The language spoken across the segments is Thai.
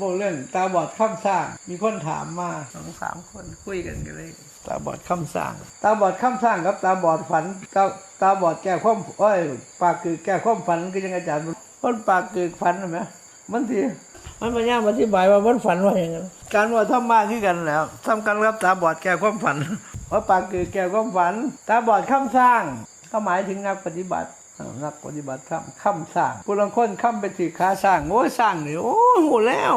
บอกเรื่องตาบอดข้ามสร้าง มีคนถามมาสองสามคนคุยกันกันเลย ตาบอดข้ามสร้าง ตาบอดข้ามสร้างกับ ตาบอดฝันตาตาบอดแก้ความเอ้ยปากคือแก้ความฝันคือยังอาจารย์บอกคนปากคือฝันใช่ไหมมันทีมันพยายามอธิบายว่ามันฝันว่าอย่างนั้นการว่าทำมาคือกันแล้วทำกันกับตาบอดแก้ความฝันว่าปากคือแก้ความฝัน ตาบอดข้ามสร้าง ก็หมายถึงนักปฏิบัติเอ่อ นักปฏิบัติธรรมค้ำสร้างผู้ลังคนค้ำไปถือขาสร้างโอ้สร้างนี่โอ้โหแล้ว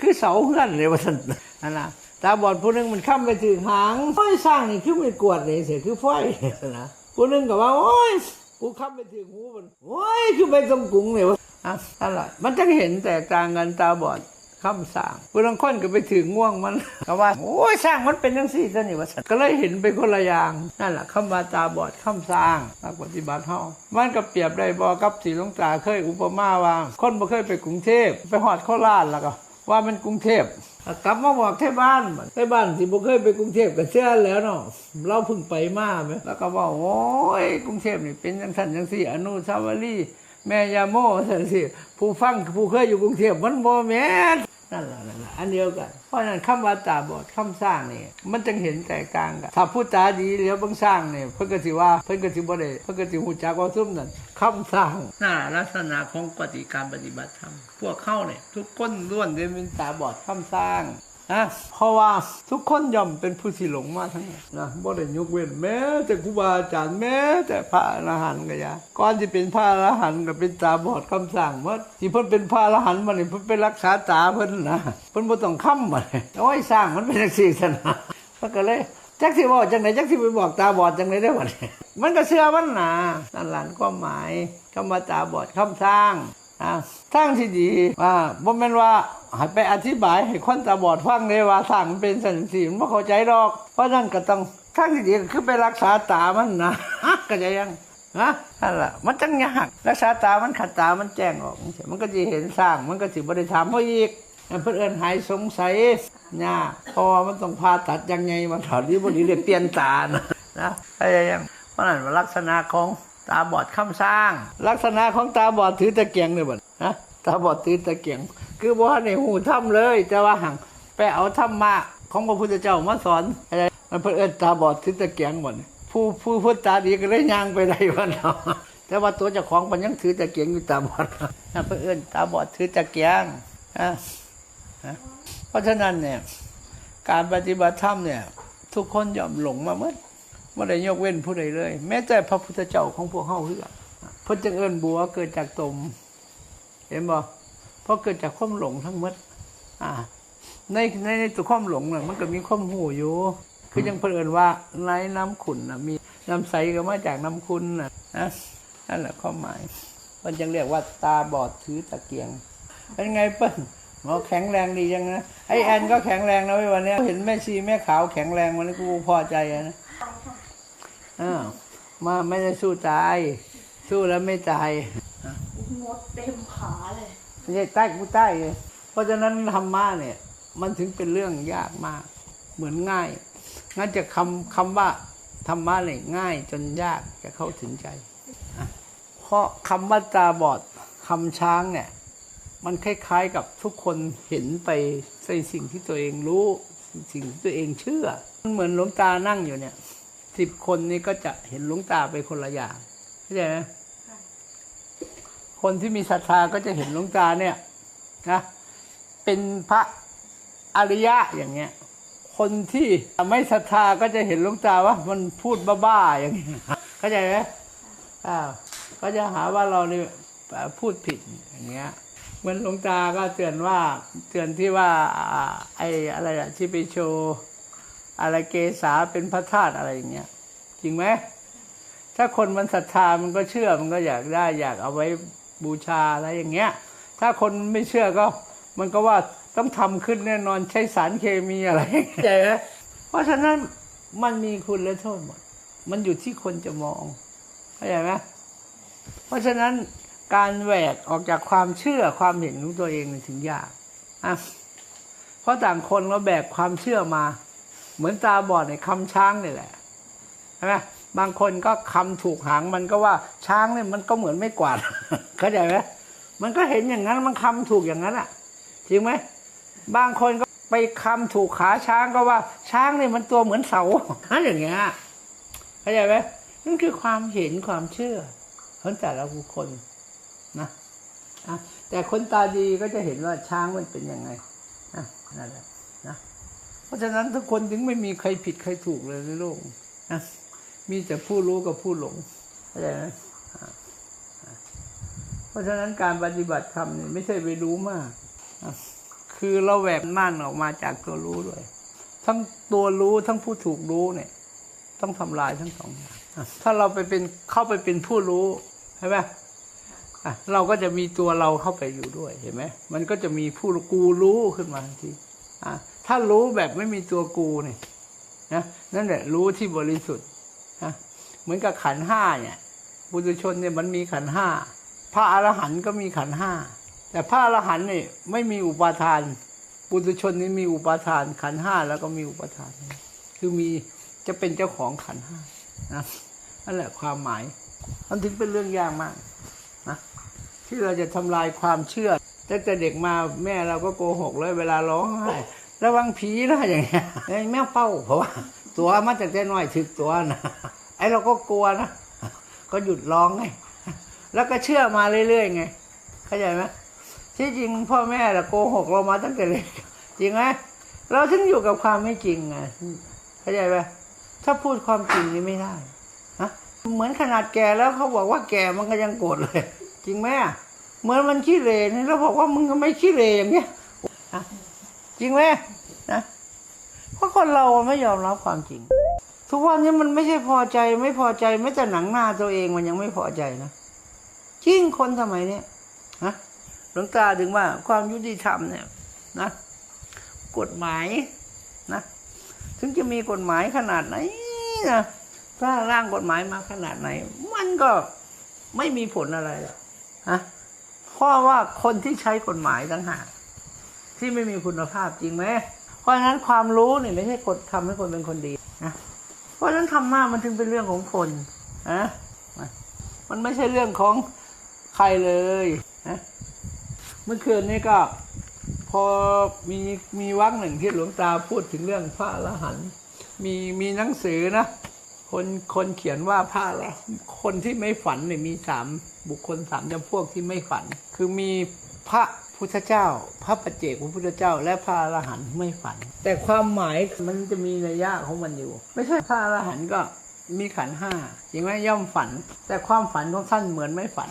คือเสาเงื่อนเลยว่าสันนั่นนะตาบอดผู้หนึงมันค้ำไปถือหางโอ้ยสร้างนี่คือไม่กวดเลยเสียคือไฟนะผู้หนึงก็ว่าโอ้ยกูค้ำไปถือหูมันโอ้ยคือไปตรงกุ้งเลยวะอะนั่นแหละมันจะเห็นแตกต่างกันตาบอด คำสั่งผู้ลังคนก็ไปถึงง่วงมันก็ว่า โอ้ยสร้างมันเป็นยังสี่ตัวนี่วะสันก็เลยเห็นเป็นคนละอย่างนั่นแหละคำว่าตาบอดคำสร้างนักปฏิบัติเฮามันก็เปรียบได้บอกับสีลงตาเคยอุปมาว่า คนบ่เคยไปกรุงเทพไปหอดโคราชแล้วก็ว่ามันกรุงเทพกลับมาบอกที่บ้านบัดที่บ้านที่บ่เคยไปกรุงเทพก็เชื่อแล้วเนาะเราเพิ่งไปมาไหมแล้วก็บอกโอ้ยกรุงเทพนี่เป็นจังซั่นจังซี่อนุสาวรีย์แม่ยาโมซั่นสิผู้ฟังผู้เคยอยู่กรุงเทพมันบ่แม่น นั่นแหละนั่นแหละอันเดียวกัน เพราะฉะนั้นคำว่าตาบอดคำสร้างนี่มันจึงเห็นแตกต่างกันถ้าพูดตาดีแล้วเบางสร้างเนี่ยเพิ่นก็สิว่าเพิ่นก็สิบ่ได้เพิ่นก็สิฮู้จักว่าซุ่มนั่นคำสร้างน่าลักษณะของปฏิการปฏิบัติธรรมพวกเข้าเนี่ยทุกคนล้วนเป็นตาบอดคำสร้าง นะเพราะว่าทุกคนย่อมเป็นผู้ที่หลงมาทั้งนั้นนะบ่ได้ยกเว้นแม้ แต่ครูบาอาจารย์แม้ แต่พระอรหันต์ก็ยาก่อนที่เป็นพระอรหันต์ก็เป็นตาบอดคำสั่งหมดที่เพิ่นเป็นพระอรหันต์มานี่เพิ่นไปรักษาตาเพิ่นนะเพิ่นบ่ต้องค้ำมาเลยโอ้ยสร้างมันเป็นจังซี่ซั่นนะเพิ่นก็เลยจักสิบอกจังไหนจักสิไปบอกตาบอดจังไหนได้บ่เนี่ยมันก็เชื่อมันน่ะนั่นหลานความหมายคำว่าตาบอดคำสร้าง อ่าทางที่ดีอ่าบ่แม่นว่าให้ไปอธิบายให้คนตาบอดฟังเลยว่าสร้างมันเป็นสันสีมันบ่เข้าใจดอก เพราะนั่นก็ต้องทางที่ดีคือไปรักษาตามันนะก็จะยังนะนั่นล่ะมันจังยากรักษาตามันขัดตามันแจ้งออก มันก็สิเห็นสร้างมันก็สิบ่ได้ถามเขาอีกเพิ่นเอิ้นหายสงสัยเพราะว่ามันต้องผ่าตัดยังไงมันถอดนี้บ่ดีเลยเปลี่ยนตานะนะก็จะยังเพราะนั้นลักษณะของ ตาบอดคำสร้าง ลักษณะของตาบอดถือตะเกียงเลยบ่ฮะตาบอดถือตะเกียง คือบ่ในหูถ้ำเลย แต่ว่าหังไปเอาธรรมะของพระพุทธเจ้ามาสอนอะไรมันเพิ่นเอิ้นตาบอดถือตะเกียงหมดผู้ผู้พุทธตาดีก็เลยย่างไปได้วันเนาะแต่ว่าตัวเจ้าของมันยังถือตะเกียงอยู่ตาบอดนั่นเพิ่นเอิ้นตาบอดถือตะเกียงอะฮะเพราะฉะนั้นเนี่ยการปฏิบัติธรรมเนี่ย ทุกคนยอมหลงมาเมื่อ ไม่ได้ยกเว้นผู้ใดเลย แม้แต่พระพุทธเจ้าของพวกเฮาคือเพิ่นจังเอิ้นบัวเกิดจากตม เห็นบ่เพราะเกิดจากความหลงทั้งหมดอ่า ในในในตัวความหลงน่ะมันก็มีความหูอยู่ คือยังเพิ่นเอิ้นว่าในน้ำขุ่นน่ะมีน้ำใสก็มาจากน้ำคุณน่ะนะนั่นแหละความหมายเพิ่นจึงเรียกว่าตาบอดถือตะเกียง เป็นไงเปิ้ลหมอแข็งแรงดีจังนะไอแอนก็แข็งแรงนะวันนี้เห็นแม่ชีแม่ขาวแข็งแรงวันนี้กูพอใจอะ นะอ้าวมาไม่ได้สู้ตาย สู้แล้วไม่ตายมดเต็มขาเลยไม่ใช่ใต้กูใต้เลยเพราะฉะนั้นธรรมะเนี่ย มันถึงเป็นเรื่องยากมาก เหมือนง่าย งั้นจะคำคำว่าธรรมะเนี่ยง่ายจนยากจะเข้าถึงใจอะเพราะคำว่าตาบอดคำช้างเนี่ย มันคล้ายๆกับทุกคนเห็นไปในสิ่งที่ตัวเองรู้ สิ่งที่ตัวเองเชื่อ มันเหมือนหลวงตานั่งอยู่เนี่ย สิบคนนี้ก็จะเห็นหลวงตาไปคนละอย่างเข้าใจไหมคนที่มีศรัทธาก็จะเห็นหลวงตาเนี่ยนะเป็นพระอริยะอย่างเงี้ย คนที่ไม่ศรัทธาก็จะเห็นหลวงตาว่า มันพูดบ้าๆอย่างเงี้ยเข้าใจไหมอ้าวก็จะหาว่าเราเนี่ยพูดผิดอย่างเงี้ยเหมือนหลวงตาก็เตือนว่าเตือนที่ว่าอ่าไอ้อะไรอะที่ไปโชว์ อะไรเกษาเป็นพระธาตุอะไรอย่างเงี้ยจริงไหมถ้าคนมันศรัทธามันก็เชื่อมันก็อยากได้อยากเอาไว้บูชาอะไรอย่างเงี้ย ถ้าคนไม่เชื่อก็ มันก็ว่าต้องทำขึ้นแน่นอนใช้สารเคมีอะไรเข้าใจไหมเพราะฉะนั้นมันมีคุณและโทษหมด มันอยู่ที่คนจะมองเข้าใจไหมเพราะฉะนั้นการแหวกออกจากความเชื่อความเห็นของตัวเองมันถึงยากอะเพราะต่างคนก็แบกความเชื่อมา เหมือนตาบอดในคำช้างนี่แหละใช่ไหมบางคนก็คำถูกหางมันก็ว่าช้างเนี่ยมันก็เหมือนไม่กวาดเข้าใจไหมมันก็เห็นอย่างนั้นมันคำถูกอย่างนั้นอะจริงไหมบางคนก็ไปคำถูกขาช้างก็ว่าช้างเนี่ยมันตัวเหมือนเสาอะอย่างเงี้ยเข้าใจไหมนั่นคือความเห็นความเชื่อของแต่ละบุคคลนะแต่คนตาดีก็จะเห็นว่าช้างมันเป็นยังไงนะนั่นแหละ เพราะฉะนั้นทุกคนถึงไม่มีใครผิดใครถูกเลยในโลกนะมีแต่ผู้รู้กับผู้หลงเข้าใจไหมเพราะฉะนั้นการปฏิบัติธรรมเนี่ยไม่ใช่ไปรู้มาก คือเราแหวกม่านออกมาจากตัวรู้ด้วย ทั้งตัวรู้ทั้งผู้ถูกรู้เนี่ย ต้องทำลายทั้งสองอย่างถ้าเราไปเป็นเข้าไปเป็นผู้รู้ใช่ไหมเราก็จะมีตัวเราเข้าไปอยู่ด้วยเห็นไหมมันก็จะมีผู้กูรู้ขึ้นมาทันทีอะ ถ้ารู้แบบไม่มีตัวกูเนี่ยนะนั่นแหละรู้ที่บริสุทธิ์นะเหมือนกับขันห้าเนี่ยบุตุชนเนี่ยมันมีขันห้าพระอรหันต์ก็มีขันห้าแต่พระอรหันต์เนี่ยไม่มีอุปาทานบุตุชนนี่มีอุปาทาน ขันห้าแล้วก็มีอุปาทาน คือมีจะเป็นเจ้าของขันห้านะนั่นแหละความหมายมันถึงเป็นเรื่องยากมากนะที่เราจะทำลายความเชื่อตั้งแต่เด็กมาแม่เราก็โกหกเลยเวลาร้องไห้ ระวังผีนะอย่างเงี้ยไอ้แมวเป้าเพราะว่า ตัวมาจากแต่น้อยถึกตัวนะไอ้เราก็กลัวนะก็หยุดร้องไงแล้วก็เชื่อมาเรื่อยๆไงเข้าใจไหมที่จริงพ่อแม่เราโกหกเรามาตั้งแต่เด็กจริงไหมเราถึงอยู่กับความไม่จริงไงเข้าใจไหมถ้าพูดความจริงนี่ไม่ได้ฮะเหมือนขนาดแก่แล้วเขาบอกว่าแก่มันก็ยังโกรธเลย จริงไหมอะเหมือนมันขี้เหร่นี่เราบอกว่ามึงก็ไม่ขี้เหร่อย่างเงี้ย จริงไหมนะเพราะคนเราไม่ยอมรับความจริง ทุกวันนี้มันไม่ใช่พอใจไม่พอใจไม่แต่หนังหน้าตัวเองมันยังไม่พอใจนะจริงคนสมัยเนี้ยฮะหลวงตาถึงว่าความยุติธรรมเนี่ยนะกฎหมายนะถึงจะมีกฎหมายขนาดไหนนะถ้าร่างกฎหมายมาขนาดไหน มันก็ไม่มีผลอะไรหรอกฮะเพราะว่าคนที่ใช้กฎหมายต่างหาก ที่ไม่มีคุณภาพจริงไหมเพราะฉะนั้นความรู้เนี่ยไม่ใช่กฎทำให้คนเป็นคนดีนะเพราะฉะนั้นธรรมะมันถึงเป็นเรื่องของคนนะมันไม่ใช่เรื่องของใครเลยนะเมื่อคืนนี้ก็ พอมีมีวักหนึ่งที่หลวงตาพูดถึงเรื่องพระอรหันต์มีมีหนังสือนะคนคนเขียนว่าพระอรคนที่ไม่ฝันเนี่ยมีสามบุคคลสามจำพวกที่ไม่ฝัน คือมีพระ พุทธเจ้า พระปัจเจกพระพุทธเจ้า และพระอรหันต์ไม่ฝัน แต่ความหมายมันจะมีนัยะของมันอยู่ ไม่ใช่พระอรหันต์ก็มีขันห้าจริงไหมย่อมฝัน แต่ความฝันของท่านเหมือนไม่ฝัน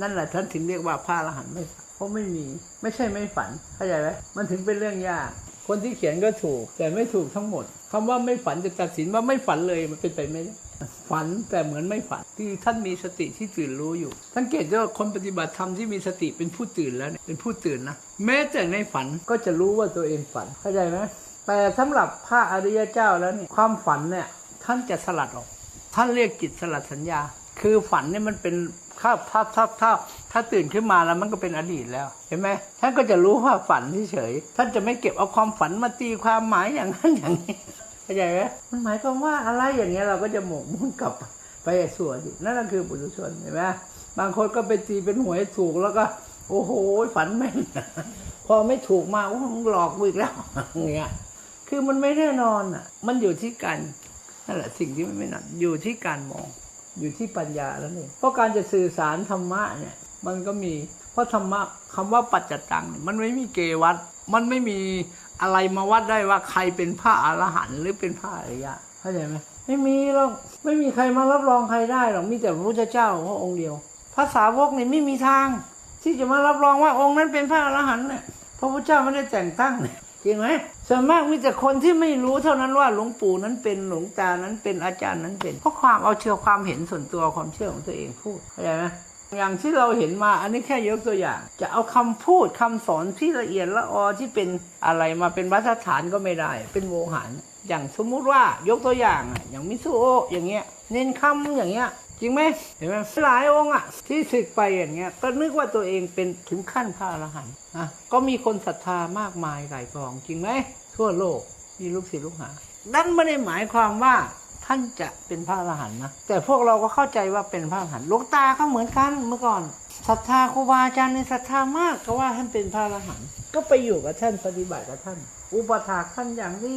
นั่นแหละท่านถึงเรียกว่าพระอรหันต์ไม่ฝันเพราะไม่มีไม่ใช่ไม่ฝันเข้าใจไหมมันถึงเป็นเรื่องยาก คนที่เขียนก็ถูก แต่ไม่ถูกทั้งหมดคำว่าไม่ฝันจะตัดสินว่าไม่ฝันเลยมันเป็นไปไม่ได้ ฝันแต่เหมือนไม่ฝันที่ท่านมีสติที่ตื่นรู้อยู่สังเกตว่าคนปฏิบัติธรรมที่มีสติเป็นผู้ตื่นแล้วเนี่ยเป็นผู้ตื่นนะแม้แต่ในฝันก็จะรู้ว่าตัวเองฝันเข้าใจไหมแต่สำหรับพระอริยเจ้าแล้วเนี่ยความฝันเนี่ยท่านจะสลัดออก ท่านเรียกจิตสลัดสัญญา คือฝันเนี่ยมันเป็นถ้าถ้าถ้าถ้าถ้าตื่นขึ้นมาแล้วมันก็เป็นอดีตแล้ว เห็นไหมท่านก็จะรู้ว่าฝันเฉยท่านจะไม่เก็บเอาความฝันมาตีความหมายอย่างนั้นอย่างนี้ เข้าใจไหมมันหมายความว่าอะไรอย่างเงี้ยเราก็จะหมกมุ่นกลับไปสู่อดีตนั่นก็คือปุถุชนเห็นไหมบางคนก็ไปตีเป็นหวยถูกแล้วก็ โอ้โหฝันแม่นพอไม่ถูกมาโอ้มึงหลอกกูอีกแล้วอย่างเงี้ยคือมันไม่แน่นอนอะ มันอยู่ที่การนั่นแหละสิ่งที่มันไม่นอนอยู่ที่การมอง อยู่ที่ปัญญาแล้วนี่เพราะการจะสื่อสารธรรมะเนี่ย มันก็มี เพราะธรรมะคำว่าปัจจตังเนี่ยมันไม่มีเกวัดมันไม่มีอะไรมาวัดได้ว่าใครเป็นพระอรหันต์หรือเป็นพระอริยะเข้าใจไหมไม่มีหรอกไม่มีใครมารับรองใครได้หรอกมีแต่พระพุทธเจ้าพระองค์เดียวภาษาวกเนี่ยไม่มีทาง ที่จะมารับรองว่าองค์นั้นเป็นพระอรหันต์เนี่ยพระพุทธเจ้าไม่ได้แต่งตั้งเนี่ยจริงไหมส่วนมากมีแต่คนที่ไม่รู้เท่านั้นว่าหลวงปู่นั้นเป็นหลวงตานั้นเป็นอาจารย์นั้นเป็นเพราะความเอาเชื่อความเห็นส่วนตัวความเชื่อของตัวเองพูดเข้าใจไหม อย่างที่เราเห็นมาอันนี้แค่ยกตัวอย่าง จะเอาคำพูดคำสอนที่ละเอียดละออที่เป็นอะไรมาเป็นบรรทัดฐานก็ไม่ได้ เป็นโวหารอย่างสมมุติว่ายกตัวอย่างอย่างมิสุโออย่างเงี้ย เน้นคำอย่างเงี้ยจริงไหมเห็นไหมหลายองค์อะ ที่ศึกไปอย่างเงี้ย ก็นึกว่าตัวเองเป็นถึงขั้นพระอรหันต์อะก็มีคนศรัทธามากมายหลายกอง จริงไหมทั่วโลกมีลูกศิษย์ลูกหานั่นไม่ได้หมายความว่า ท่านจะเป็นพระอรหันต์นะแต่พวกเราก็เข้าใจว่าเป็นพระอรหันต์หลวงตาก็เหมือนกันเมื่อก่อนศรัทธาครูบาอาจารย์ในศรัทธามากก็ว่าท่านเป็นพระอรหันต์ก็ไปอยู่กับท่านปฏิบัติกับท่าน อุปถากท่านอย่างที่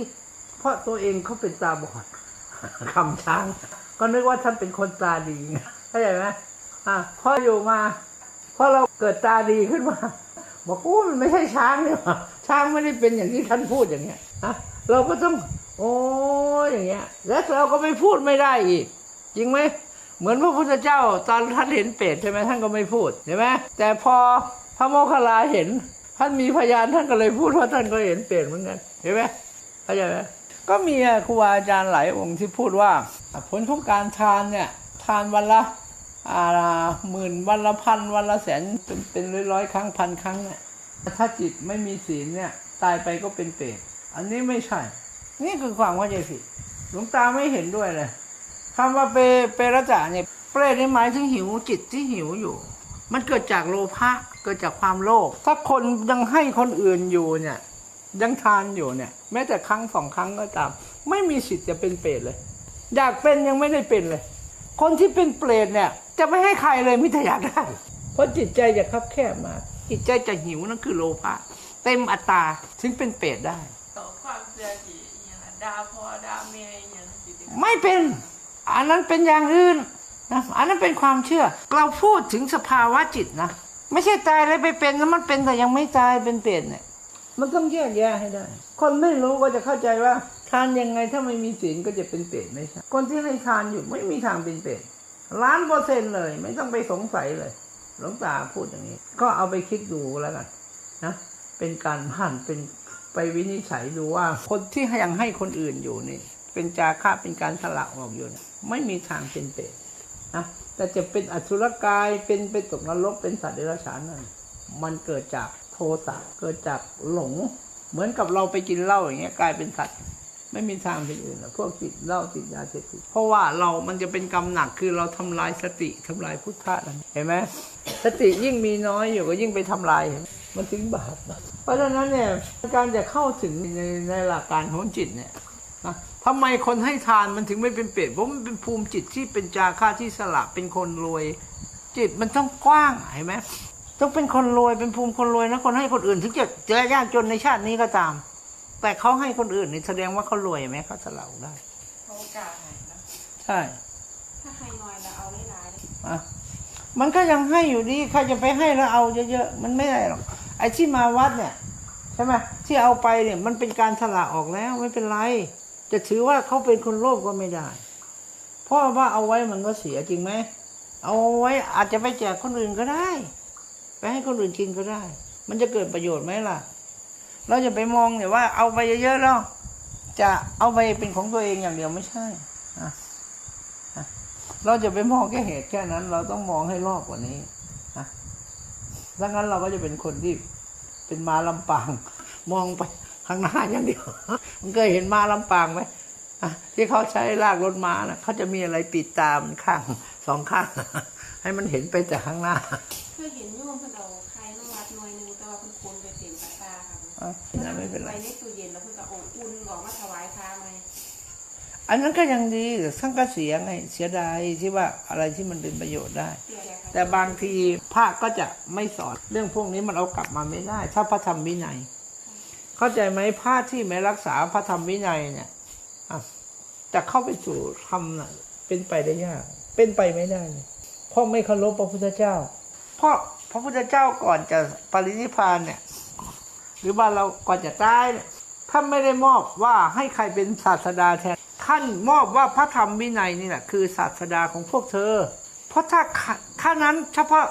เพราะตัวเองเขาเป็นตาบอดคำช้าง ก็นึกว่าท่านเป็นคนตาดีเข้าใจไหมอะพออยู่มาพอเราเกิดตาดีขึ้นมาบอกอู้มันไม่ใช่ช้างเนี่ยว่ะช้างไม่ได้เป็นอย่างที่ท่านพูดอย่างเงี้ยอะเราก็ต้อง โอ้ยอย่างเงี้ย แล้วเราก็ไม่พูดไม่ได้อีก จริงไหมเหมือนพระพุทธเจ้าตอนท่านเห็นเปรตใช่ไหมท่านก็ไม่พูดใช่ไหมแต่พอพระโมคคัลลาเห็น ท่านมีพยานท่านก็เลยพูดว่าท่านก็เห็นเปรตเหมือนกันเห็นไหมเข้าใจไหมก็มีครูอาจารย์หลายองค์ที่พูดว่าผลของการทานเนี่ยทานวันละอ่าหมื่นวันละพันวันละแสนเป็นเป็นร้อยร้อยครั้งพันครั้งเนี่ยถ้าจิตไม่มีศีลเนี่ยตายไปก็เป็นเปรตอันนี้ไม่ใช่ นี่คือความเข้าใจผิดหลวงตาไม่เห็นด้วยเลยคำว่าเปเประจาเนี่ยเปรตนี่หมายถึงหิวจิตที่หิวอยู่ มันเกิดจากโลภะเกิดจากความโลภถ้าคนยังให้คนอื่นอยู่เนี่ย ยังทานอยู่เนี่ย แม้แต่ครั้งสองครั้งก็ตาม ไม่มีสิทธิ์จะเป็นเปรตเลย อยากเป็นยังไม่ได้เป็นเลย คนที่เป็นเปรตเนี่ย จะไม่ให้ใครเลยมิแต่อยากได้ เพราะจิตใจจะคับแคบมากจิตใจจะหิวนั่นคือโลภะเต็มอัตตราถึงเป็นเปรตได้ ดาพอดาเมยอย่างสิไม่เป็น อันนั้นเป็นอย่างอื่นนะอันนั้นเป็นความเชื่อ เราพูดถึงสภาวะจิตนะ ไม่ใช่ตายแล้วไปเป็นแล้วมันเป็นแต่ยังไม่ตายเป็นเปรตเนี่ยมันต้องแยกแยะให้ได้ คนไม่รู้ก็จะเข้าใจว่า ทานยังไงถ้าไม่มีศีลก็จะเป็นเปรตไม่ใช่คนที่ให้ทานอยู่ไม่มีทางเป็นเปรตล้านเปอร์เซ็นต์เลย ไม่ต้องไปสงสัยเลย หลวงตาพูดอย่างนี้ ก็เอาไปคิดดูแล้วกันนะเป็นการผ่านเป็น ไปวินิจฉัยดูว่า คนที่ยังให้คนอื่นอยู่นี่ เป็นจาค่าเป็นการสละออกอยู่นี่ยไม่มีทางเป็นเปรตนะแต่จะเป็นอสุรกายเป็นไปตกนรกเป็นสัตว์เดรัจฉานนั่นมันเกิดจากโทสะเกิดจากหลง เหมือนกับเราไปกินเหล้าอย่างเงี้ยกลายเป็นสัตว์ไม่มีทางเป็นอื่นหรอกพวกติดเหล้าติดยาเสพติดเพราะว่าเรามันจะเป็นกรรมหนักคือเราทำลายสติทำลายพุทธะนั่นเห็นไหมสติยิ่งมีน้อยอยู่ก็ยิ่งไปทำลายเห็น มมันถึงบาปเพราะฉะนั้นเนี่ยการจะเข้าถึงในในหลักการของจิตเนี่ยนะทำไมคนให้ทานมันถึงไม่เป็นเปรตเพราะมันเป็นภูมิจิตที่เป็นจาค่าที่สละเป็นคนรวย จิตมันต้องกว้างเห็นไหมต้องเป็นคนรวยเป็นภูมิคนรวยนะคนให้คนอื่นถึงจะเจอยากจนในชาตินี้ก็ตาม แต่เขาให้คนอื่นนี่แสดงว่าเขารวยไหมเขาสละได้เขากาหายนะใช่ถ้าใครน้อยแล้วเอาได้หลายเลยอะมันก็ยังให้อยู่ดีใครจะไปให้แล้วเอาเยอะๆมันไม่ได้หรอก ไอ้ที่มาวัดเนี่ยใช่ไหมที่เอาไปเนี่ยมันเป็นการสละออกแล้วไม่เป็นไร จะถือว่าเขาเป็นคนโลภก็ไม่ได้ เพราะว่าเอาไว้มันก็เสียจริงไหมเอาไว้อาจจะไปแจกคนอื่นก็ได้ ไปให้คนอื่นกินก็ได้ มันจะเกิดประโยชน์ไหมล่ะ เราจะไปมองเนี่ยว่าเอาไปเยอะๆแล้วจะเอาไปเป็นของตัวเองอย่างเดียวไม่ใช่อะเราจะไปมองแค่เหตุแค่นั้น เราต้องมองให้รอบกว่านี้ ดังนั้นเราก็จะเป็นคนที่เป็นมาลำปาง มองไปข้างหน้าอย่างเดียว มันเคยเห็นมาลำปางไหมอะที่เขาใช้ลากรถม้านะเขาจะมีอะไรปิดตามันข้างสองข้าง ให้มันเห็นไปแต่ข้างหน้าเคยเห็นโยมเพิ่นเอาใครมาวัดหน่อยนึงแต่ว่าเพิ่นคนไปเต็มตาตาค่ะอะนั่นไม่เป็นไรไปในตู้เย็นแล้วเพิ่นก็อบอุ่นออกมาถวายค้าไหม อันนั้นก็ยังดีแต่ทั้งก็เสียไงเสียดายที่ว่าอะไรที่มันเป็นประโยชน์ได้เสียแก่ค่ะแต่บางทีพระก็จะไม่สอนเรื่องพวกนี้มันเอากลับมาไม่ได้ ถ้าพระธรรมวินัย เข้าใจไหมพระที่ไม่รักษาพระธรรมวินัยเนี่ยอะจะเข้าไปสู่ธรรมน่ะ เป็นไปได้ยาก เป็นไปไม่ได้เลยเพราะไม่เคารพพระพุทธเจ้า เพราะพระพุทธเจ้าก่อนจะปรินิพพานเนี่ย หรือว่าเราก่อนจะตายเนี่ยท่านไม่ได้มอบว่าให้ใครเป็นศาสดาแทน ท่านมอบว่าพระธรรมวินัยนี่แหละคือศาสดาของพวกเธอ เพราะถ้าถ้านั้นเฉพาะ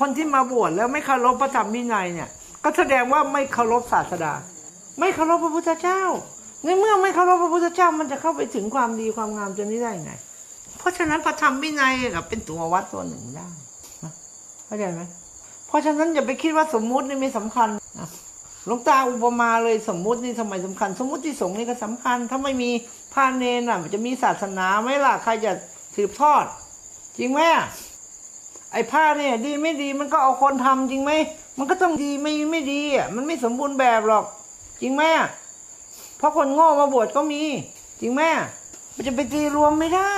คนที่มาบวชแล้วไม่เคารพพระธรรมวินัยเนี่ย ก็แสดงว่าไม่เคารพศาสดา ไม่เคารพพระพุทธเจ้า ในเมื่อไม่เคารพพระพุทธเจ้ามันจะเข้าไปถึงความดีความงามตัวนี้ได้ไง เพราะฉะนั้นพระธรรมวินัยกับเป็นตัววัดตัวหนึ่งได้เข้าใจไหมเพราะฉะนั้นอย่าไปคิดว่าสมมุตินี่ไม่สำคัญนะ หลวงตาอุปมาเลยสมมุตินี่ทำไมสำคัญ สมมุติที่สงฆ์นี่ก็สำคัญ ถ้าไม่มีพระเนรน่ะมันจะมีศาสนาไหมล่ะใครจะสืบทอด จริงไหมไอ้ผ้าเนี่ยดีไม่ดีมันก็เอาคนทำจริงไหมมันก็ต้องดีไม่ไม่ดีอะมันไม่สมบูรณ์แบบหรอก จริงไหมเพราะคนโง่มาบวชก็มี จริงไหมมันจะไปตีรวมไม่ได้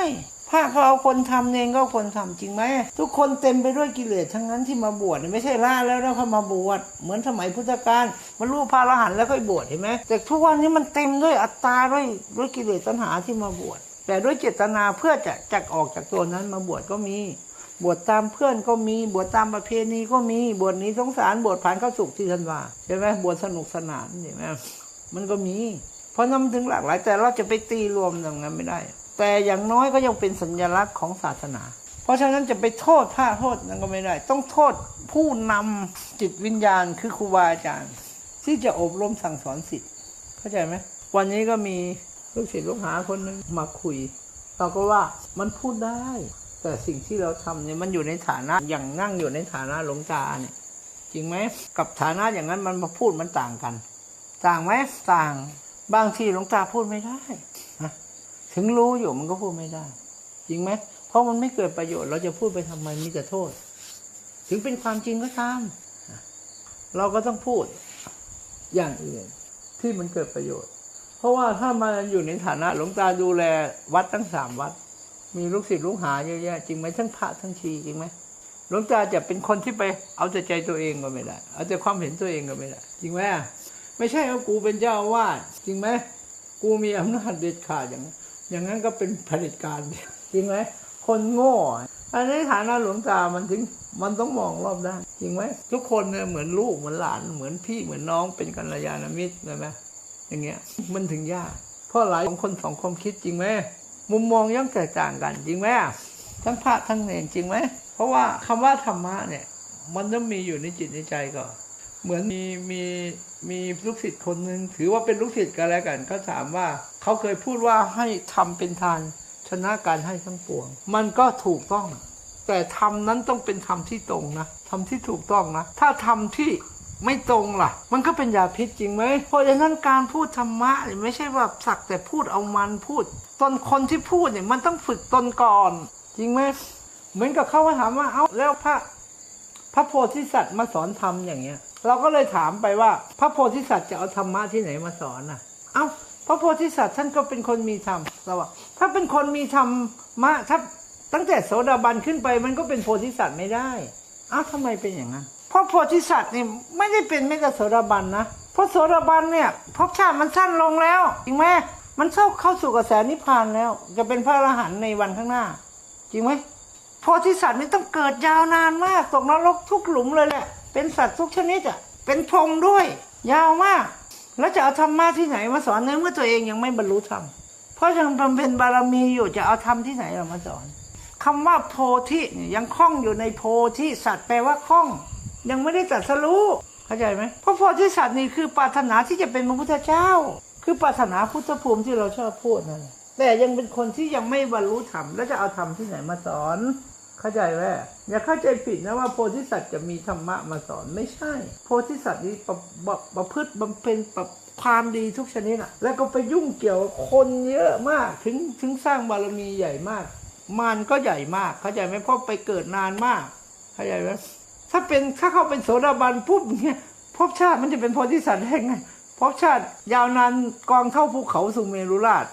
พระก็เอาคนทำเองก็คนทำจริงไหมทุกคนเต็มไปด้วยกิเลสทั้งนั้นที่มาบวชเนี่ยไม่ใช่ล่าแล้วแล้วเขามาบวชเหมือนสมัยพุทธกาลมันรู้พระอรหันต์แล้วค่อยบวชเห็นไหมแต่ทุกวันนี้มันเต็มด้วยอัตตาด้วยด้วยกิเลสตัณหาที่มาบวชแต่ด้วยเจตนาเพื่อจะจักออกจากตัวนั้นมาบวชก็มีบวชตามเพื่อนก็มีบวชตามประเพณีก็มีบวชนี้สงสารบวชผ่านเข้าสุขที่ท่านว่าใช่ไหมบวชสนุกสนานเห็นไหมมันก็มี เพราะนั้นถึงหลากหลาย แต่เราจะไปตีรวมอย่างนั้นไม่ได้ แต่อย่างน้อยก็ยังเป็นสัญลักษณ์ของศาสนา เพราะฉะนั้นจะไปโทษพระโทษนั้นก็ไม่ได้ ต้องโทษผู้นำจิตวิญญาณคือครูบาอาจารย์ ที่จะอบรมสั่งสอนสิทธิ์เข้าใจไหมวันนี้ก็มีลูกศิษย์ลูกหาคนหนึงมาคุย เราก็ว่ามันพูดได้ แต่สิ่งที่เราทำเนี่ยมันอยู่ในฐานะอย่างนั่งอยู่ในฐานะหลวงตาเนี่ยจริงไหมกับฐานะอย่างนั้นมันมาพูดมันต่างกัน ต่างไหมต่างบางทีหลวงตาพูดไม่ได้ ถึงรู้อยู่มันก็พูดไม่ได้ จริงไหมเพราะมันไม่เกิดประโยชน์ เราจะพูดไปทำไมมีแต่โทษ ถึงเป็นความจริงก็ตาม เราก็ต้องพูดอย่างอื่นที่มันเกิดประโยชน์ เพราะว่าถ้ามาอยู่ในฐานะหลวงตาดูแลวัดทั้งสามวัด มีลูกศิษย์ลูกหาเยอะแยะจริงไหมทั้งพระทั้งชีจริงไหมหลวงตาจะเป็นคนที่ไปเอาแต่ใจตัวเองก็ไม่ได้ เอาแต่ความเห็นตัวเองก็ไม่ได้ จริงไหมไม่ใช่ว่ากูเป็นเจ้าอาวาสจริงไหมกูมีอำนาจเด็ดขาดอย่างนั้น อย่างนั้นก็เป็นเผด็จการจริงไหมคนโง่อันในฐานะหลวงตามันถึงมันต้องมองรอบด้านจริงไหมทุกคนเนี่ยเหมือนลูกเหมือนหลานเหมือนพี่เหมือนน้องเป็นกัลยาณมิตรใช่ไหมอย่างเงี้ยมันถึงยากเพราะหลายของคนสองความคิดจริงไหมมุมมองย่อมแตกต่างกันจริงไหมทั้งพระทั้งเนรจริงไหมเพราะว่าคำว่าธรรมะเนี่ย มันต้องมีอยู่ในจิตในใจก่อน เหมือนมีมีมีลูกศิษย์คนหนึ่งถือว่าเป็นลูกศิษย์กันแล้วกันเขาถามว่าเขาเคยพูดว่าให้ทำเป็นทานชนะการให้ทั้งปวง มันก็ถูกต้อง แต่ทำนั้นต้องเป็นธรรมที่ตรงนะทำที่ถูกต้องนะ ถ้าทำที่ไม่ตรงล่ะ มันก็เป็นยาพิษจริงไหม เพราะฉะนั้นการพูดธรรมะเนี่ยไม่ใช่ว่าสักแต่พูดเอามันพูดตนคนที่พูดเนี่ยมันต้องฝึกตนก่อน จริงไหมเหมือนกับเขามาถามว่าเอาแล้วพระ พระโพธิสัตว์มาสอนธรรมอย่างเงี้ย เราก็เลยถามไปว่า พระโพธิสัตว์จะเอาธรรมะที่ไหนมาสอนน่ะ เอ้าพระโพธิสัตว์ท่านก็เป็นคนมีธรรมเราว่าถ้าเป็นคนมีธรรมะถ้าตั้งแต่โสดาบันขึ้นไปมันก็เป็นโพธิสัตว์ไม่ได้เอ้าทำไมเป็นอย่างนั้นเพราะโพธิสัตว์นี่ไม่ได้เป็นแม้แต่โสดาบันนะเพราะโสดาบันเนี่ยภพชาติมันสั้นลงแล้วจริงไหมมันเข้าเข้าสู่กระแสนิพพานแล้ว จะเป็นพระอรหันต์ในวันข้างหน้า จริงไหมโพธิสัตว์นี่ต้องเกิดยาวนานมากตกนรกทุกหลุมเลยแหละ เป็นสัตว์ทุกชนิดอะ เป็นพรหมด้วย ยาวมาก แล้วจะเอาธรรมะที่ไหนมาสอนในเมื่อตัวเองยังไม่บรรลุธรรม เพราะยังบำเพ็ญบารมีอยู่จะเอาธรรมที่ไหนเรามาสอนคำว่าโพธิยังคล้องอยู่ในโพธิสัตว์แปลว่าคล้อง ยังไม่ได้ตรัสรู้เข้าใจไหมเพราะโพธิสัตว์นี่คือปรารถนาที่จะเป็นพระพุทธเจ้า คือปรารถนาพุทธภูมิที่เราชอบพูดนั่นแหละแต่ยังเป็นคนที่ยังไม่บรรลุธรรมแล้วจะเอาธรรมที่ไหนมาสอน เข้าใจไหมอย่าเข้าใจผิดนะว่าโพธิสัตว์จะมีธรรมะมาสอนไม่ใช่ โพธิสัตว์นี้ประประประพฤติบำเพ็ญประความดีทุกชนิดอะแล้วก็ไปยุ่งเกี่ยวคนเยอะมากถึงถึงสร้างบารมีใหญ่มาก มันก็ใหญ่มาก เข้าใจไหมเพราะไปเกิดนานมาก เข้าใจไหมถ้าเป็นถ้าเขาเป็นโสดาบันปุ๊บเนี่ยภพชาติมันจะเป็นโพธิสัตว์ได้ไงภพชาติยาวนานกองเท่าภูเขาสุเมรุราช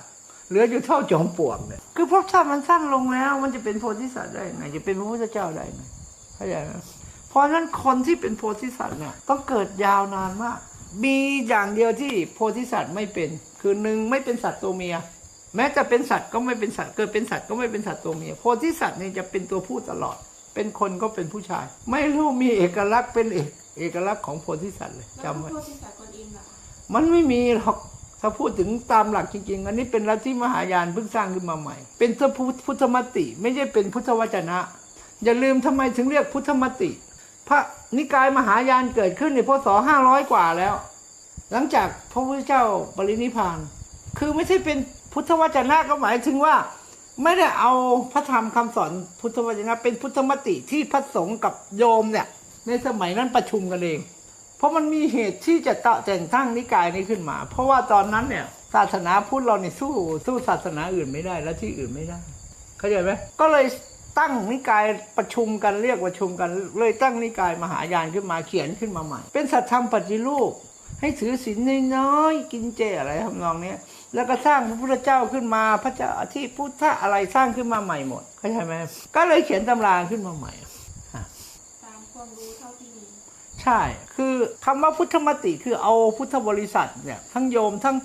เหลืออยู่เท่าจอมปลวกเนี่ยคือภพชาติมันสั้นลงแล้ว มันจะเป็นโพธิสัตว์ได้ไงจะเป็นพระพุทธเจ้าได้ไงเข้าใจไหมเพราะฉะนั้นคนที่เป็นโพธิสัตว์เนี่ยต้องเกิดยาวนานมาก มีอย่างเดียวที่โพธิสัตว์ไม่เป็น คือหนึ่งไม่เป็นสัตว์ตัวเมีย แม้จะเป็นสัตว์ก็ไม่เป็นสัตว์เกิดเป็นสัตว์ก็ไม่เป็นสัตว์ตัวเมีย โพธิสัตว์นี่จะเป็นตัวผู้ตลอด เป็นคนก็เป็นผู้ชาย ไม่รู้มีเอกลักษณ์เป็นเอกเอกลักษณ์ของโพธิสัตว์เลยแล้วจำพระไว้โพธิสัตว์คนอินล่ะมันไม่มีหรอก ถ้าพูดถึงตามหลักจริงๆ อันนี้เป็นลัทธิมหายานเพิ่งสร้างขึ้นมาใหม่ เป็นพุทธมติ ไม่ใช่เป็นพุทธวจนะ อย่าลืมทำไมถึงเรียกพุทธมติ พระนิกายมหายานเกิดขึ้นในพศห้าร้อยกว่าแล้ว หลังจากพระพุทธเจ้าปรินิพาน คือไม่ใช่เป็นพุทธวจนะก็หมายถึงว่า ไม่ได้เอาพระธรรมคำสอนพุทธวจนะ เป็นพุทธมติที่พระสงฆ์กับโยมเนี่ยในสมัยนั้นประชุมกันเอง เพราะมันมีเหตุที่จะตแต่งตั้งนิกายนี้ขึ้นมา เพราะว่าตอนนั้นเนี่ยศาสนาพุทธเราเนี่ยสู้สู้ศาสนาอื่นไม่ได้และที่อื่นไม่ได้ เข้าใจไหมก็เลยตั้งนิกายประชุมกันเรียกประชุมกัน เลยตั้งนิกายมหายานขึ้นมาเขียนขึ้นมาใหม่ เป็นสัตธรรมปฏิรูปให้ถือศีลน้อยๆกินเจอะไรทำนองนี้แล้วก็สร้างพระพุทธเจ้าขึ้นมาพระเจ้าที่พุทธะอะไรสร้างขึ้นมาใหม่หมดเข้าใจไหมก็เลยเขียนตำราขึ้นมาใหม่ตามความรู้ ใช่ คือคำว่าพุทธมติคือเอาพุทธบริษัทเนี่ยทั้งโยมทั้ง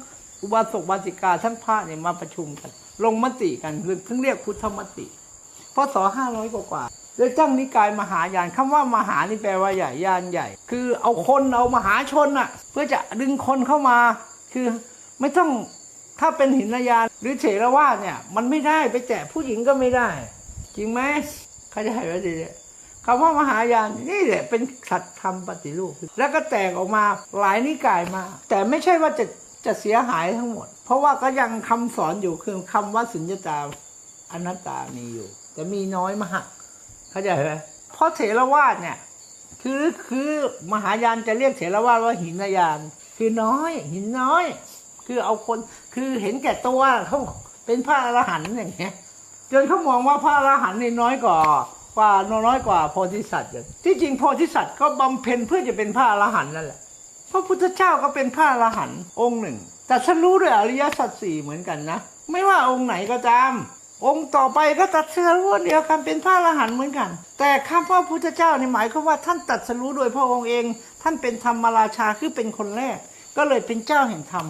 อุบาสกบาสิกาทั้งพระเนี่ยมาประชุมกัน ลงมติกันคือถึงเรียกพุทธมติพศห้าร้อยกว่าเลยตั้งนิกายมหายานคำว่ามหานี่แปลว่าใหญ่ยานใหญ่ คือเอาคนเอามหาชนอะเพื่อจะดึงคนเข้ามา คือไม่ต้องถ้าเป็นหินยานหรือเถรวาเนี่ย มันไม่ได้ไปแตะผู้หญิงก็ไม่ได้ จริงไหมเข้าใจไหมดีเนี่ย คำว่ามหายานนี่แหละเป็นสัตธรรมปฏิรูป แล้วก็แตกออกมาหลายนิกายมา แต่ไม่ใช่ว่าจะจะเสียหายทั้งหมด เพราะว่าก็ยังคำสอนอยู่คือคำว่าสุญญตาอนัตตามีอยู่ แต่มีน้อยมากเข้าใจไหมเพราะเถรวาทเนี่ยคือคือมหายานจะเรียกเถรวาทว่าหินยาน คือน้อย หินน้อย คือเอาคนคือเห็นแก่ตัวเขาเป็นพระอรหันต์อย่างเงี้ยจนเขามองว่าพระอรหันต์นี่น้อยกว่า กว่าน้อยกว่าโพธิสัตว์อย่างที่จริงโพธิสัตว์ก็บำเพ็ญเพื่อจะเป็นพระอรหันต์นั่นแหละพระพุทธเจ้าก็เป็นพระอรหันต์องค์หนึ่ง แต่ฉันรู้ด้วยอริยสัจสี่เหมือนกันนะ ไม่ว่าองค์ไหนก็ตาม องค์ต่อไปก็ตัดสรู้เดียวกันเป็นพระอรหันต์เหมือนกัน แต่คำว่าพุทธเจ้าในหมายความว่าท่านตัดสรู้โดยพระองค์เอง ท่านเป็นธรรมราชาคือเป็นคนแรก ก็เลยเป็นเจ้าแห่งธรรม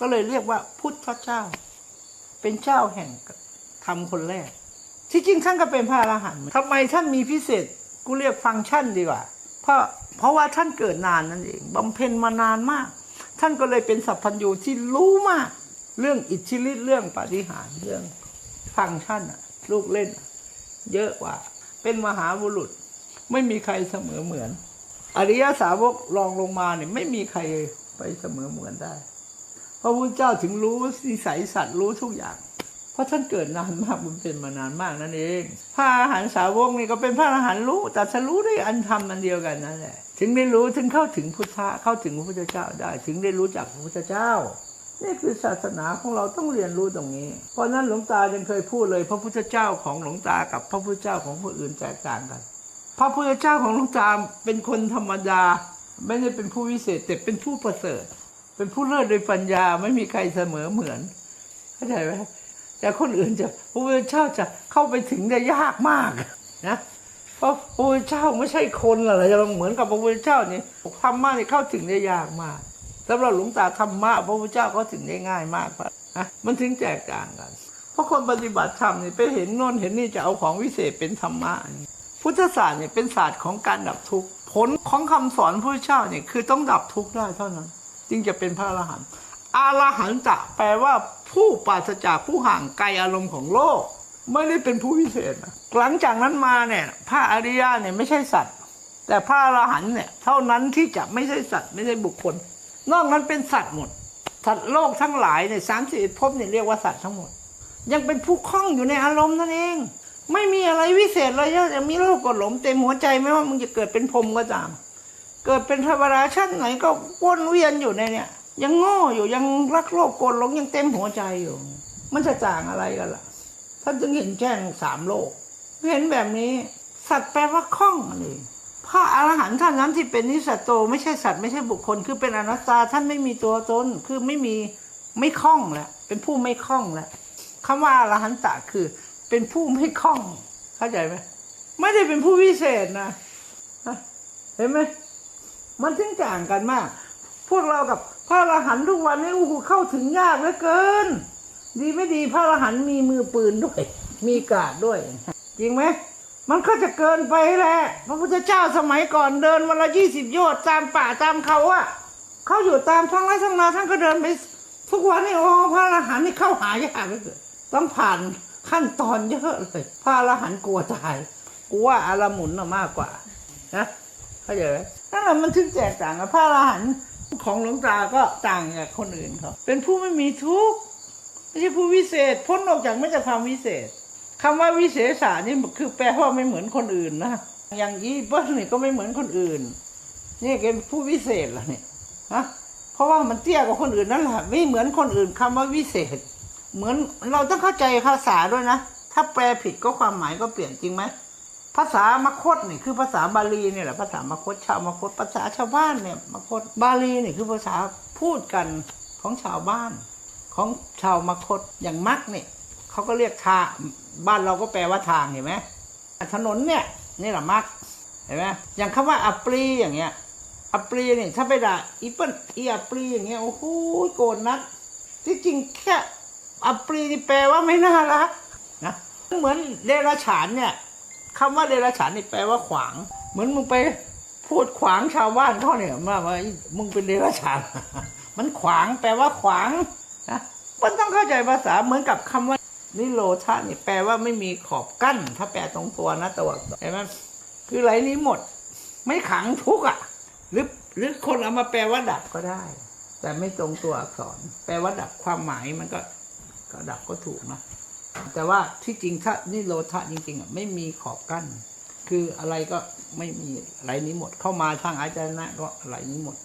ก็เลยเรียกว่าพุทธเจ้า เป็นเจ้าแห่งธรรมคนแรก ที่จริงท่านก็เป็นพระอรหันต์ทำไมท่านมีพิเศษกูเรียกฟังก์ชันดีกว่า เพราะเพราะว่าท่านเกิดนานนั่นเองบำเพ็ญมานานมาก ท่านก็เลยเป็นสัพพัญญูที่รู้มาก เรื่องอิทธิฤทธิ์เรื่องปาฏิหาริย์เรื่องฟังก์ชันอะลูกเล่น เยอะกว่า เป็นมหาบุรุษ ไม่มีใครเสมอเหมือน อริยสาวกรองลงมาเนี่ยไม่มีใครไปเสมอเหมือนได้ พระพุทธเจ้าถึงรู้นิสัยสัตว์รู้ทุกอย่าง เพราะท่านเกิดนานมากมันเป็นมานานมากนั่นเอง พระอาหารสาวกนี่ก็เป็นพระอรหันต์รู้แต่ฉันรู้ด้วยอันธรรมอันเดียวกันนั่นแหละ ถึงได้รู้ถึงเข้าถึงพุทธะเข้าถึงพระพุทธเจ้าได้ ถึงได้รู้จักพระพุทธเจ้านี่คือศาสนาของเราต้องเรียนรู้ตรงนี้ เพราะนั้นหลวงตายังเคยพูดเลย พระพุทธเจ้าของหลวงตากับพระพุทธเจ้าของผู้อื่นแตกต่างกัน พระพุทธเจ้าของหลวงตาเป็นคนธรรมดา ไม่ได้เป็นผู้วิเศษแต่เป็นผู้ประเสริฐ เป็นผู้เลิศโดยปัญญาไม่มีใครเสมอเหมือนเข้าใจไหม แต่คนอื่นจะพระพุทธเจ้าจะเข้าไปถึงได้ยากมากนะเพราะพระพุทธเจ้าไม่ใช่คนอะไรจะเหมือนกับพระพุทธเจ้านี่ธรรมะนี่เข้าถึงได้ยากมากสำหรับหลวงตาธรรมะพระพุทธเจ้าเขาถึงได้ง่ายมากนะมันถึงแตกต่างกัน เพราะคนปฏิบัติธรรมนี่ไปเห็นโน่นเห็นนี่จะเอาของวิเศษเป็นธรรมะนี่พุทธศาสตร์เนี่ยเป็นศาสตร์ของการดับทุกข์ผลของคำสอนพระพุทธเจ้าเนี่ยคือต้องดับทุกข์ได้เท่านั้น จึงจะเป็นพระอรหันต์อรหันตะแปลว่า ผู้ปราศจากผู้ห่างไกลอารมณ์ของโลก ไม่ได้เป็นผู้วิเศษนะหลังจากนั้นมาเนี่ยพระอริยะเนี่ยไม่ใช่สัตว์ แต่พระอรหันเนี่ยเท่านั้นที่จะไม่ใช่สัตว์ไม่ใช่บุคคล นอกนั้นเป็นสัตว์หมด สัตว์โลกทั้งหลายเนี่ยสามสิบภพเนี่ยเรียกว่าสัตว์ทั้งหมด ยังเป็นผู้คล้องอยู่ในอารมณ์นั่นเอง ไม่มีอะไรวิเศษเลยยังมีโลกกดหลงเต็มหัวใจไม่ว่ามึงจะเกิดเป็นพรมก็ตามเกิดเป็นเทวดาชั้นไหนก็วนเวียนอยู่ในเนี่ย ยังโง่อยู่ยังรักโลภโกรธหลงยังเต็มหัวใจอยู่ มันจะต่างอะไรกันล่ะท่านจึงเห็นแจ้งสามโลก เห็นแบบนี้ สัตว์แปลว่าคล้องนั่นเองพระอรหันต์ท่านนั้นที่เป็นนิสัตโต ไม่ใช่สัตว์ไม่ใช่บุคคล คือเป็นอนัตตาท่านไม่มีตัวตนคือไม่มีไม่คล้องแหละเป็นผู้ไม่คล้องแหละคำว่าอรหันตะคือ เป็นผู้ไม่คล้อง เข้าใจไหมไม่ได้เป็นผู้วิเศษนะฮะเห็นไหมมันถึงต่างกันมาก พวกเรากับ พระอรหันต์ทุกวันนี้โอ้โหเข้าถึงยากเหลือเกิน ดีไม่ดีพระอรหันต์มีมือปืนด้วย มีกาดด้วย จริงไหมมันก็จะเกินไปแหละพระพุทธเจ้าสมัยก่อนเดินวันละยี่สิบโยชน์ตามป่าตามเขาอะเขาอยู่ตามท้องไร่ท้องนาท่านก็เดินไป ทุกวันนี้โอ้พระอรหันต์นี่เข้าหายากเหลยต้องผ่านขั้นตอนเยอะเลย พระอรหันต์กลัวตายกลัวอารมุนน่ะมากกว่านะเข้าใจไหมนั่นแหละมันถึงแตกต่างกันพระอรหันต์ ของหลวงตาก็ต่างจากคนอื่นเขาเป็นผู้ไม่มีทุกข์ไม่ใช่ผู้วิเศษ พ้นออกจากไม่จากความวิเศษคำว่าวิเศษสานี่คือแปลว่าไม่เหมือนคนอื่นนะอย่างอีเปิ้ลนี่ก็ไม่เหมือนคนอื่น นี่เป็นผู้วิเศษละเนี่ยฮะเพราะว่ามันเตี้ยกว่าคนอื่นนั่นแหละไม่เหมือนคนอื่นคำว่าวิเศษ เหมือนเราต้องเข้าใจภาษาด้วยนะถ้าแปลผิดก็ความหมายก็เปลี่ยนจริงไหม ภาษามคตนี่คือภาษาบาลีเนี่ยแหละภาษามคตชาวมคตภาษาชาวบ้านเนี่ยมคตบาลีนี่คือภาษาพูดกันของชาวบ้าน ของชาวมคตอย่างมักเนี่ยเขาก็เรียกทางบ้านเราก็แปลว่าทางเห็นไหมถนนเนี่ยนี่แหละมักเห็นไหมอย่างคำว่าอัปรีอย่างเงี้ยอัปรีเนี่ยถ้าไปด่าอีเปิ้ลอีอัปรีอย่างเงี้ยโอ้โหโกรธนัก ที่จริงแค่อัปรีนี่แปลว่าไม่น่ารักนะเหมือนเดรัจฉานเนี่ย คำว่าเดรัจฉานนี่แปลว่าขวาง เหมือนมึงไปพูดขวางชาวบ้านเขาเนี่ยมาว่ามึงเป็นเดรัจฉาน มันขวางแปลว่าขวางนะมันต้องเข้าใจภาษาเหมือนกับคำว่านิโรธานี่แปลว่าไม่มีขอบกั้น ถ้าแปลตรงตัวนะตัวอักษรเห็นไหมคือไรนี้หมด ไม่ขังทุกอะ หรือหรือคนเอามาแปลว่าดับก็ได้ แต่ไม่ตรงตัวอักษร แปลว่าดับความหมายมันก็ ก็ดับก็ถูกนะ แต่ว่าที่จริงถ้านี่โลธาจริงๆอะไม่มีขอบกั้น คืออะไรก็ไม่มีไรนี้หมด เข้ามาทางอาจารย์นะก็ไรนี้หมด